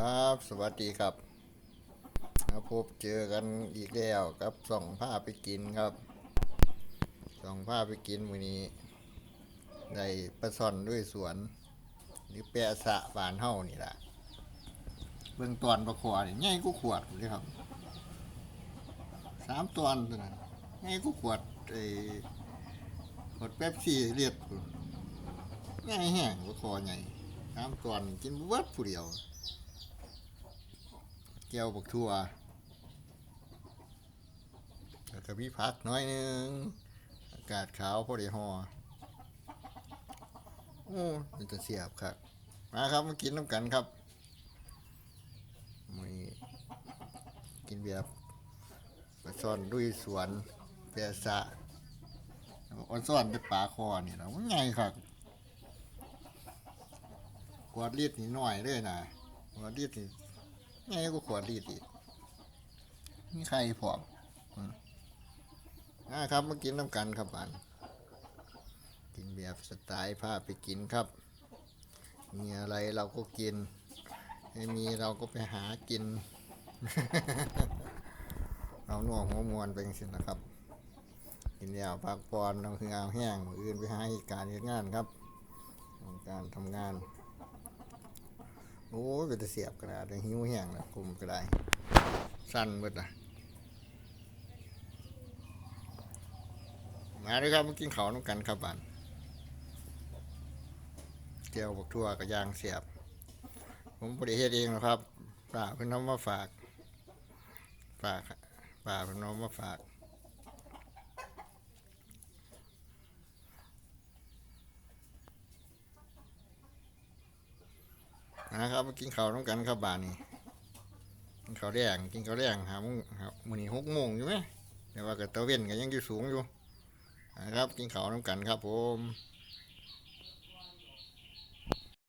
ครับ สวัสดีครับพบเจอกันอีกแล้วกับส่องผ้าไปกินครับส่องผ้าไปกินมื้อนี้ได้ปลาซ่อนด้วยสวน หรือแปะสะบานเฮานี่แหละเบื้องตอนประคอนี่ใหญ่กูขวดเลยครับสามตอนตัวนั้นใหญ่กูขวดไอ้ขวดเป๊ปซี่เลียดพุ่นใหญ่แห้งประคอใหญ่สามตอนกินบ่เบิดผู้เดียว แก้วบักทั่วแล้วก็มีพักน้อยหนึง อากาศขาวพอดีหอโอ้มันจะเสียบครับ มาครับมากินน้ำกันครับมีกินแบบปลาซ่อนด้วยสวนแปะสะออนซ่อนเป็นปลาคอเนี่เราไงครับขวดลิตรนี่น้อยเลยนะขวดลิตรนี่ ไงก็ขวดรีดอีกนี่ใครผอมอืมอ่าครับมากินน้ำกันครับอันกินแบบสไตล์พาไปกินครับ มีอะไรเราก็กิน ไม่มีเราก็ไปหากิน เอาหน่วงหัวมวนไปสินะครับ กินแล้วพักผ่อนเอาเหือเอาแห้งมืออื่นไปหาเหตุการณ์เหตุงานครับของการทำงาน โอ้ยเป็นตะเสียบกระดาษหิวแห้งแล้วผมก็ได้ สั้นเบิดละมาเลยครับมากินข้าวน้ำกันครับบันเจียวบักทั่วกับยางเสียบ ผมบริเฮ็ดเองนะครับป่าเพิ่นน้ำมาฝากป่าป่าเพิ่นน้ำมาฝาก นะครับมากินข้าวน้ำกันครับบ้านนี้กินข้าวแดงกินข้าวแดงหาโมงครับมื้อนี้หกโมงอยู่ไหมแต่ว่ากับตะเว้นก็ยังอยู่สูงอยู่นะครับ กินข้าวน้ำกันครับผม